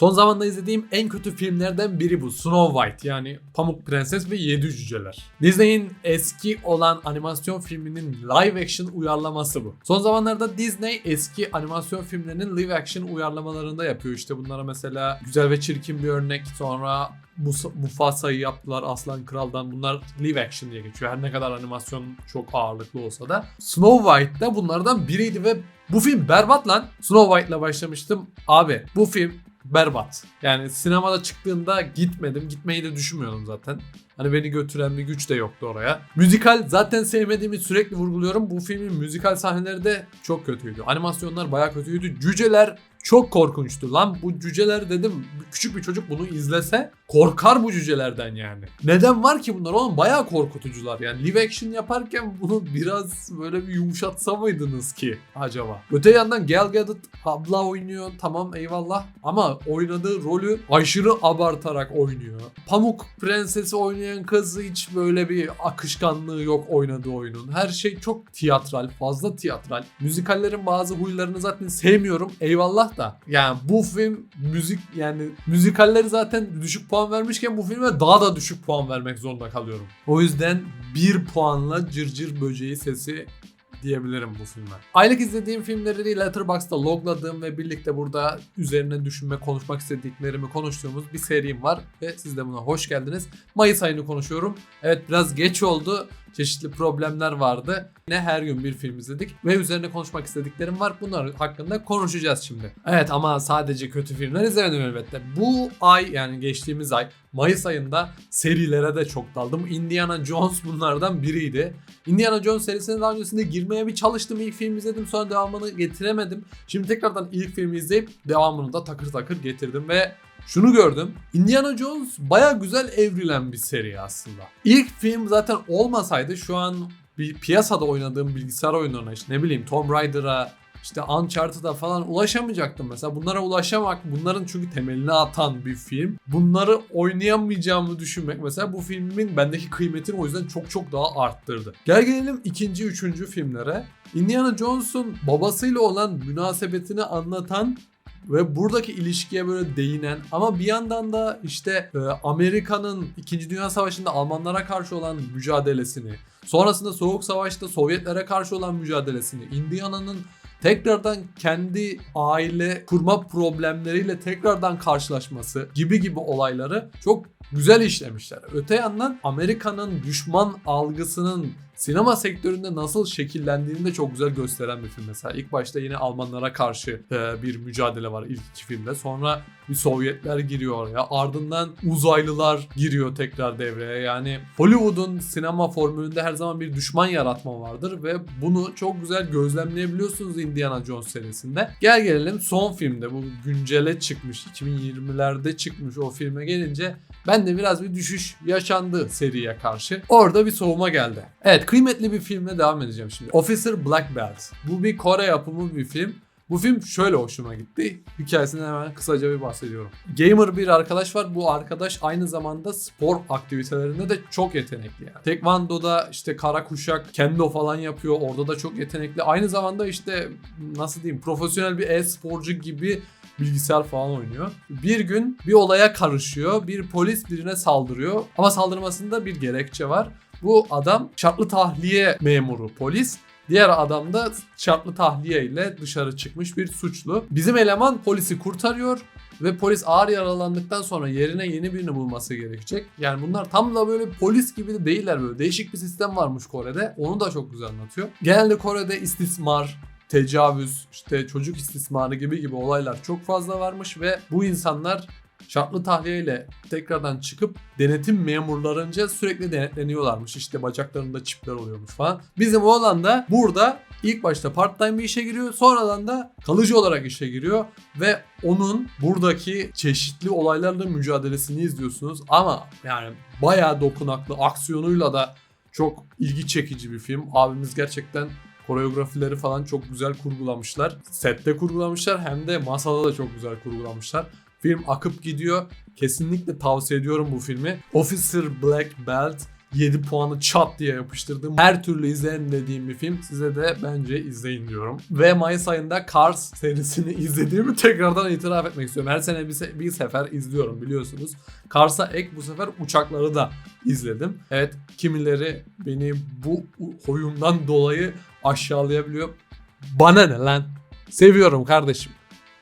Son zamanda izlediğim en kötü filmlerden biri bu. Snow White yani Pamuk Prenses ve Yedi Cüceler. Disney'in eski olan animasyon filminin live action uyarlaması bu. Son zamanlarda Disney eski animasyon filmlerinin live action uyarlamalarında yapıyor. İşte bunlara mesela Güzel ve Çirkin bir örnek sonra Mufasa'yı yaptılar Aslan Kral'dan. Bunlar live action diye geçiyor. Her ne kadar animasyon çok ağırlıklı olsa da. Snow White da bunlardan biriydi ve bu film berbat lan. Snow White'la başlamıştım. Abi bu film berbat. Yani sinemada çıktığında gitmedim. Gitmeyi de düşünmüyordum zaten. Hani beni götüren bir güç de yoktu oraya. Müzikal zaten sevmediğimi sürekli vurguluyorum. Bu filmin müzikal sahneleri de çok kötüydü. Animasyonlar baya kötüydü. Cüceler çok korkunçtu lan. Bu cüceler dedim küçük bir çocuk bunu izlese korkar bu cücelerden yani. Neden var ki bunlar oğlum bayağı korkutucular yani. Live action yaparken bunu biraz böyle bir yumuşatsa mıydınız ki acaba? Öte yandan Gal Gadot abla oynuyor tamam eyvallah ama oynadığı rolü aşırı abartarak oynuyor. Pamuk Prensesi oynayan kız hiç böyle bir akışkanlığı yok oynadığı oyunun. Her şey çok tiyatral, fazla tiyatral. Müzikallerin bazı huylarını zaten sevmiyorum. Eyvallah da. Yani bu film müzik yani müzikalleri zaten düşük puan vermişken bu filme daha da düşük puan vermek zorunda kalıyorum. O yüzden bir puanla cırcır böceği sesi diyebilirim bu filme. Aylık izlediğim filmleri Letterboxd'da logladığım ve birlikte burada üzerine düşünme, konuşmak istediklerimi konuştuğumuz bir serim var ve siz de buna hoş geldiniz. Mayıs ayını konuşuyorum. Evet biraz geç oldu. Çeşitli problemler vardı. Yine her gün bir film izledik ve üzerine konuşmak istediklerim var. Bunlar hakkında konuşacağız şimdi. Evet ama sadece kötü filmler izlemedim elbette. Bu ay yani geçtiğimiz ay Mayıs ayında serilere de çok daldım. Indiana Jones bunlardan biriydi. Indiana Jones serisine daha öncesinde girmeye bir çalıştım. İlk film izledim sonra devamını getiremedim. Şimdi tekrardan ilk filmi izleyip devamını da takır takır getirdim ve şunu gördüm. Indiana Jones baya güzel evrilen bir seri aslında. İlk film zaten olmasaydı şu an bir piyasada oynadığım bilgisayar oyunlarına işte ne bileyim Tomb Raider'a işte Uncharted'a falan ulaşamayacaktım mesela. Bunlara ulaşamak, bunların çünkü temelini atan bir film. Bunları oynayamayacağımı düşünmek mesela bu filmin bendeki kıymetini o yüzden çok çok daha arttırdı. Gel gelelim ikinci, üçüncü filmlere. Indiana Jones'un babasıyla olan münasebetini anlatan ve buradaki ilişkiye böyle değinen ama bir yandan da işte e, Amerika'nın 2. Dünya Savaşı'nda Almanlara karşı olan mücadelesini, sonrasında Soğuk Savaş'ta Sovyetlere karşı olan mücadelesini, Indiana'nın tekrardan kendi aile kurma problemleriyle tekrardan karşılaşması gibi gibi olayları çok güzel işlemişler. Öte yandan Amerika'nın düşman algısının sinema sektöründe nasıl şekillendiğini de çok güzel gösteren bir film mesela. İlk başta yine Almanlara karşı e, bir mücadele var ilk iki filmde. Sonra bir Sovyetler giriyor oraya. Ardından uzaylılar giriyor tekrar devreye. Yani Hollywood'un sinema formülünde her zaman bir düşman yaratma vardır ve bunu çok güzel gözlemleyebiliyorsunuz Indiana Jones serisinde. Gel gelelim son filmde bu güncele çıkmış 2020'lerde çıkmış o filme gelince ben de biraz bir düşüş yaşandı seriye karşı. Orada bir soğuma geldi. Evet kıymetli bir filmle devam edeceğim şimdi. Officer Black Belt. Bu bir Kore yapımı bir film. Bu film şöyle hoşuma gitti. Hikayesinden hemen kısaca bir bahsediyorum. Gamer bir arkadaş var. Bu arkadaş aynı zamanda spor aktivitelerinde de çok yetenekli yani. Tekvando'da işte kara kuşak, kendo falan yapıyor. Orada da çok yetenekli. Aynı zamanda işte nasıl diyeyim profesyonel bir e-sporcu gibi bilgisayar falan oynuyor. Bir gün bir olaya karışıyor. Bir polis birine saldırıyor. Ama saldırmasında bir gerekçe var. Bu adam şartlı tahliye memuru polis. Diğer adam da şartlı tahliye ile dışarı çıkmış bir suçlu. Bizim eleman polisi kurtarıyor ve polis ağır yaralandıktan sonra yerine yeni birini bulması gerekecek. Yani bunlar tam da böyle polis gibi de değiller böyle. Değişik bir sistem varmış Kore'de. Onu da çok güzel anlatıyor. Genelde Kore'de istismar, tecavüz, işte çocuk istismarı gibi gibi olaylar çok fazla varmış ve bu insanlar şartlı tahliyeyle tekrardan çıkıp denetim memurlarınca sürekli denetleniyorlarmış. İşte bacaklarında çipler oluyormuş falan. Bizim oğlan da burada ilk başta part time bir işe giriyor. Sonradan da kalıcı olarak işe giriyor. Ve onun buradaki çeşitli olaylarla mücadelesini izliyorsunuz. Ama yani bayağı dokunaklı aksiyonuyla da çok ilgi çekici bir film. Abimiz gerçekten koreografileri falan çok güzel kurgulamışlar. Sette kurgulamışlar hem de masada da çok güzel kurgulamışlar. Film akıp gidiyor. Kesinlikle tavsiye ediyorum bu filmi. Officer Black Belt 7 puanı çat diye yapıştırdım. Her türlü izleyin dediğim bir film. Size de bence izleyin diyorum. Ve Mayıs ayında Cars serisini izlediğimi tekrardan itiraf etmek istiyorum. Her sene bir, se- bir sefer izliyorum biliyorsunuz. Cars'a ek bu sefer uçakları da izledim. Evet kimileri beni bu huyumdan dolayı aşağılayabiliyor. Bana ne lan? Seviyorum kardeşim.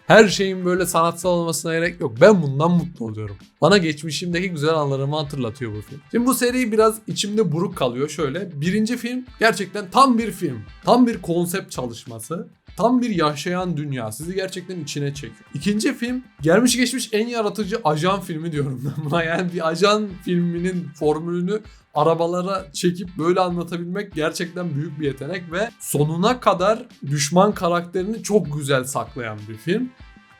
Her şeyin böyle sanatsal olmasına gerek yok. Ben bundan mutlu oluyorum. Bana geçmişimdeki güzel anlarımı hatırlatıyor bu film. Şimdi bu seri biraz içimde buruk kalıyor şöyle. Birinci film gerçekten tam bir film. Tam bir konsept çalışması. Tam bir yaşayan dünya. Sizi gerçekten içine çekiyor. İkinci film gelmiş geçmiş en yaratıcı ajan filmi diyorum ben buna. Yani bir ajan filminin formülünü arabalara çekip böyle anlatabilmek gerçekten büyük bir yetenek ve sonuna kadar düşman karakterini çok güzel saklayan bir film.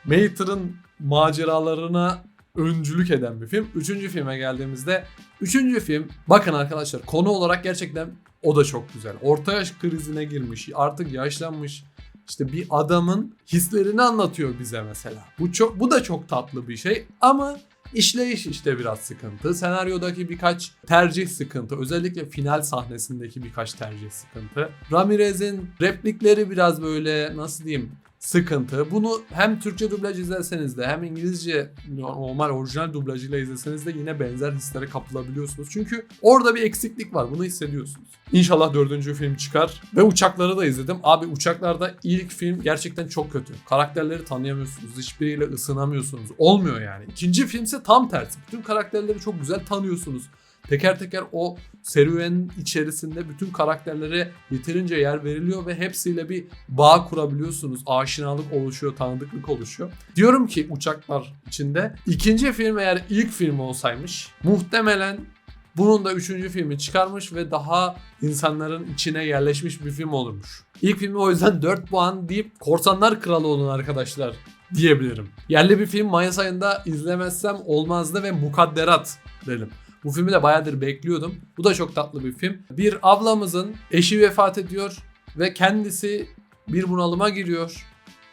Mater'ın maceralarına öncülük eden bir film. Üçüncü filme geldiğimizde üçüncü film bakın arkadaşlar konu olarak gerçekten o da çok güzel. Orta yaş krizine girmiş artık yaşlanmış işte bir adamın hislerini anlatıyor bize mesela. Bu çok bu da çok tatlı bir şey ama İşleyiş işte biraz sıkıntı. Senaryodaki birkaç tercih sıkıntı. Özellikle final sahnesindeki birkaç tercih sıkıntı. Ramirez'in replikleri biraz böyle nasıl diyeyim sıkıntı. Bunu hem Türkçe dublaj izlerseniz de hem İngilizce normal orijinal dublajıyla izleseniz de yine benzer hislere kapılabiliyorsunuz. Çünkü orada bir eksiklik var. Bunu hissediyorsunuz. İnşallah dördüncü film çıkar. Ve uçakları da izledim. Abi uçaklarda ilk film gerçekten çok kötü. Karakterleri tanıyamıyorsunuz. Hiçbiriyle ısınamıyorsunuz. Olmuyor yani. İkinci filmse tam tersi. Bütün karakterleri çok güzel tanıyorsunuz. Teker teker o serüvenin içerisinde bütün karakterlere yeterince yer veriliyor ve hepsiyle bir bağ kurabiliyorsunuz. Aşinalık oluşuyor, tanıdıklık oluşuyor. Diyorum ki uçaklar içinde ikinci film eğer ilk film olsaymış muhtemelen bunun da üçüncü filmi çıkarmış ve daha insanların içine yerleşmiş bir film olurmuş. İlk filmi o yüzden 4 puan deyip Korsanlar Kralı olun arkadaşlar diyebilirim. Yerli bir film Mayıs ayında izlemezsem olmazdı ve mukadderat dedim. Bu filmi de bayağıdır bekliyordum. Bu da çok tatlı bir film. Bir ablamızın eşi vefat ediyor ve kendisi bir bunalıma giriyor.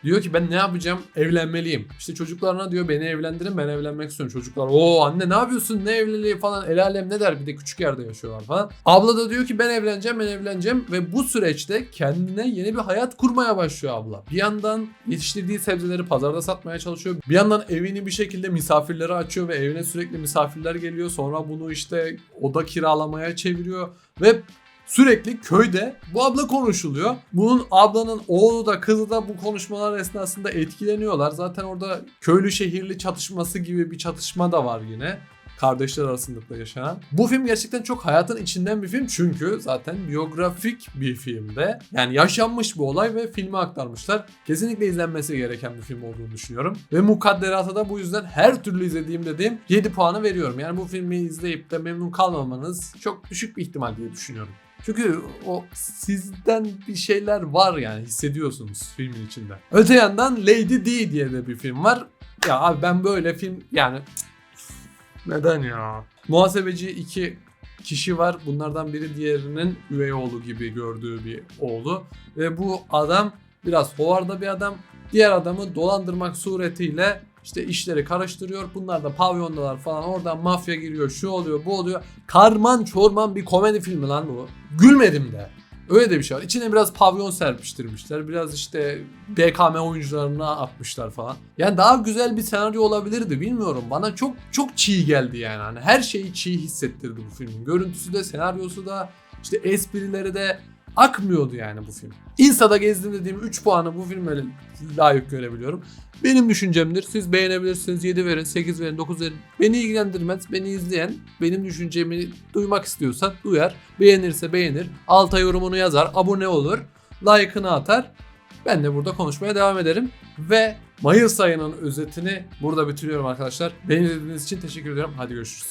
Diyor ki ben ne yapacağım? Evlenmeliyim. İşte çocuklarına diyor beni evlendirin ben evlenmek istiyorum. Çocuklar o anne ne yapıyorsun ne evliliği falan el alem ne der bir de küçük yerde yaşıyorlar falan. Abla da diyor ki ben evleneceğim ben evleneceğim ve bu süreçte kendine yeni bir hayat kurmaya başlıyor abla. Bir yandan yetiştirdiği sebzeleri pazarda satmaya çalışıyor. Bir yandan evini bir şekilde misafirlere açıyor ve evine sürekli misafirler geliyor. Sonra bunu işte oda kiralamaya çeviriyor ve Sürekli köyde bu abla konuşuluyor. Bunun ablanın oğlu da kızı da bu konuşmalar esnasında etkileniyorlar. Zaten orada köylü şehirli çatışması gibi bir çatışma da var yine. Kardeşler arasında da yaşanan. Bu film gerçekten çok hayatın içinden bir film çünkü zaten biyografik bir filmde. Yani yaşanmış bir olay ve filme aktarmışlar. Kesinlikle izlenmesi gereken bir film olduğunu düşünüyorum. Ve mukadderata da bu yüzden her türlü izlediğim dediğim 7 puanı veriyorum. Yani bu filmi izleyip de memnun kalmamanız çok düşük bir ihtimal diye düşünüyorum. Çünkü o sizden bir şeyler var yani hissediyorsunuz filmin içinde. Öte yandan Lady D diye de bir film var. Ya abi ben böyle film yani neden ya? Muhasebeci iki kişi var. Bunlardan biri diğerinin üvey oğlu gibi gördüğü bir oğlu. Ve bu adam biraz hovarda bir adam. Diğer adamı dolandırmak suretiyle işte işleri karıştırıyor. Bunlar da pavyondalar falan. Oradan mafya giriyor. Şu oluyor, bu oluyor. Karman çorman bir komedi filmi lan bu. Gülmedim de. Öyle de bir şey var. İçine biraz pavyon serpiştirmişler. Biraz işte BKM oyuncularına atmışlar falan. Yani daha güzel bir senaryo olabilirdi bilmiyorum. Bana çok çok çiğ geldi yani. Hani her şeyi çiğ hissettirdi bu filmin. Görüntüsü de, senaryosu da, işte esprileri de akmıyordu yani bu film. Insta'da gezdim dediğim 3 puanı bu filme layık görebiliyorum. Benim düşüncemdir. Siz beğenebilirsiniz. 7 verin, 8 verin, 9 verin. Beni ilgilendirmez. Beni izleyen benim düşüncemi duymak istiyorsa duyar. Beğenirse beğenir. Alta yorumunu yazar. Abone olur. Like'ını atar. Ben de burada konuşmaya devam ederim. Ve Mayıs ayının özetini burada bitiriyorum arkadaşlar. Beni izlediğiniz için teşekkür ediyorum. Hadi görüşürüz.